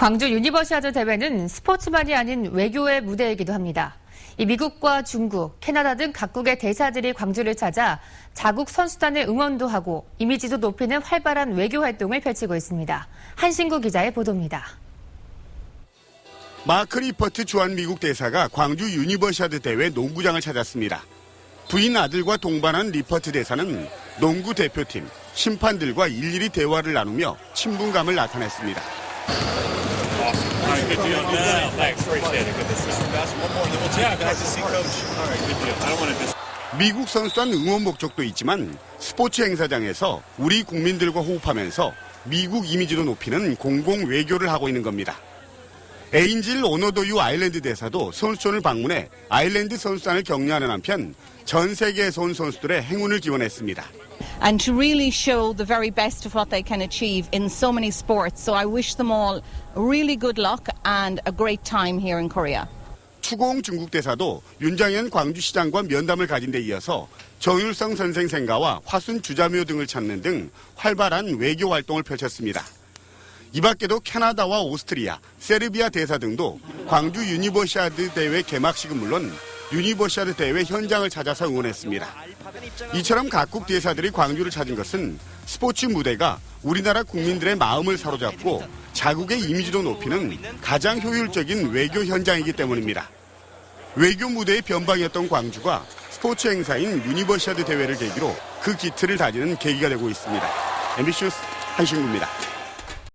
광주 유니버시아드 대회는 스포츠만이 아닌 외교의 무대이기도 합니다. 이 미국과 중국, 캐나다 등 각국의 대사들이 광주를 찾아 자국 선수단의 응원도 하고 이미지도 높이는 활발한 외교 활동을 펼치고 있습니다. 한신구 기자의 보도입니다. 마크 리퍼트 주한 미국 대사가 광주 유니버시아드 대회 농구장을 찾았습니다. 부인 아들과 동반한 리퍼트 대사는 농구 대표팀, 심판들과 일일이 대화를 나누며 친분감을 나타냈습니다. Right, good deal. Good deal. Thanks. Appreciate it. Good to see you. One more, then we'll take you back to see Coach. All right, good deal. I don't want to dis- 미국 선수단 응원 목적도 있지만 스포츠 행사장에서 우리 국민들과 호흡하면서 미국 이미지도 높이는 공공 외교를 하고 있는 겁니다. 에인질 오노도유 아일랜드 대사도 선수촌을 방문해 아일랜드 선수단을 격려하는 한편 전 세계에서 온 선수들의 행운을 기원했습니다. and to really show the very best of what they can achieve in so many sports. So I wish them all really good luck and a great time here in Korea. 추공 중국 대사도 윤장현 광주시장과 면담을 가진 데 이어서 정율성 선생 생가와 화순 주자묘 등을 찾는 등 활발한 외교 활동을 펼쳤습니다. 이 밖에도 캐나다와 오스트리아, 세르비아 대사 등도 광주 유니버시아드 대회 개막식은 물론 유니버시아드 대회 현장을 찾아서 응원했습니다. 이처럼 각국 대사들이 광주를 찾은 것은 스포츠 무대가 우리나라 국민들의 마음을 사로잡고 자국의 이미지도 높이는 가장 효율적인 외교 현장이기 때문입니다. 외교 무대의 변방이었던 광주가 스포츠 행사인 유니버시아드 대회를 계기로 그 기틀을 다지는 계기가 되고 있습니다. MBC 뉴스 한신구입니다.